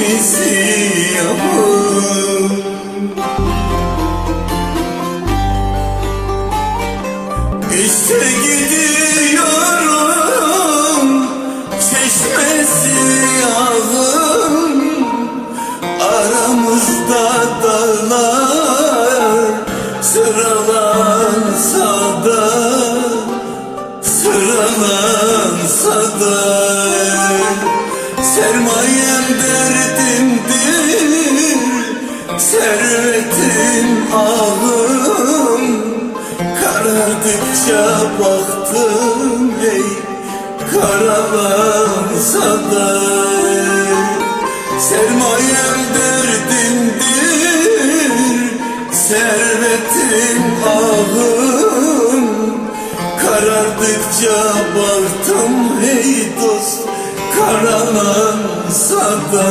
isyanım İşte gidiyorum çeşmesi yağım Aramızda dağlar sıralansa da Sıralansa da. Sermayem derdimdir Servetim ahım Karardıkça baktım ey Karalansa da. Sermayem derdimdir Servetim ahım Karardıkça baktım ey dost Karalansa da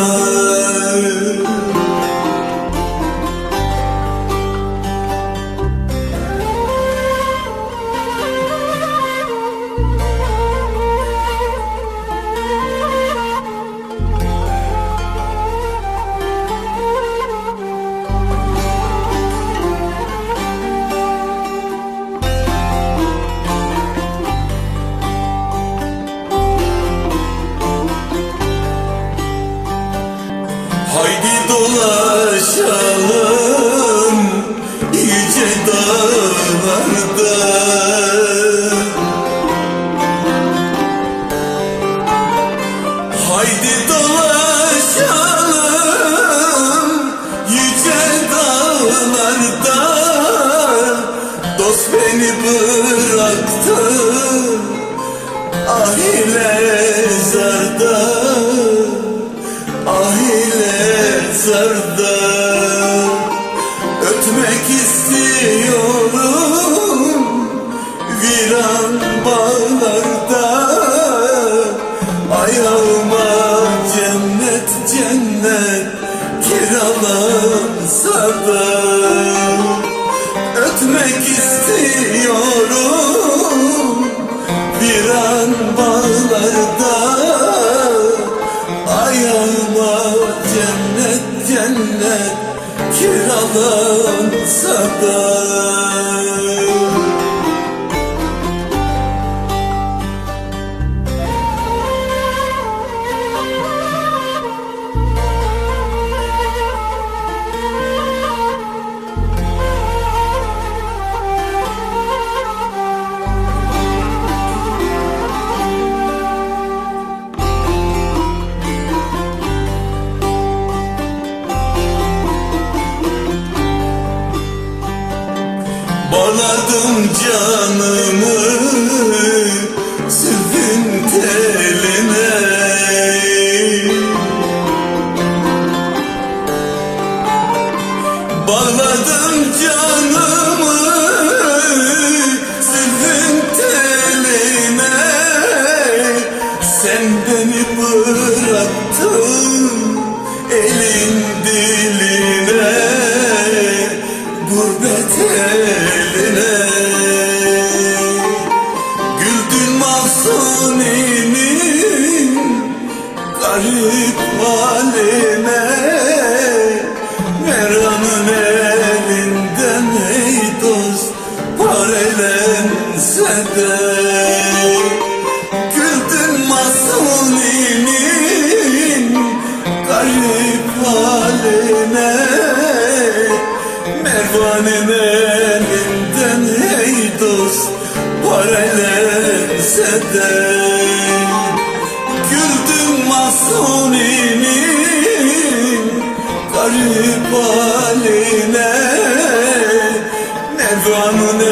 dolaşalım yüce dağlarda. Haydi dolaşalım yüce dağlarda. Dost beni bıraktı ah ile zarda zarda Ötmek istiyorum. Viran bağlarda Ayağıma cennet cennet Kiralansa da Ötmek istiyorum. Viran bağlarda kiralansa da Bağladım canımı sülfün teline Bağladım canımı mahzuninin garip haline Meranın elinden ey dost parelense de Güldün mahzuninin garip haline Mervan'ın elinden ey dost parelense köşede Güldüm Mahsuni'nin garip haline Nevranın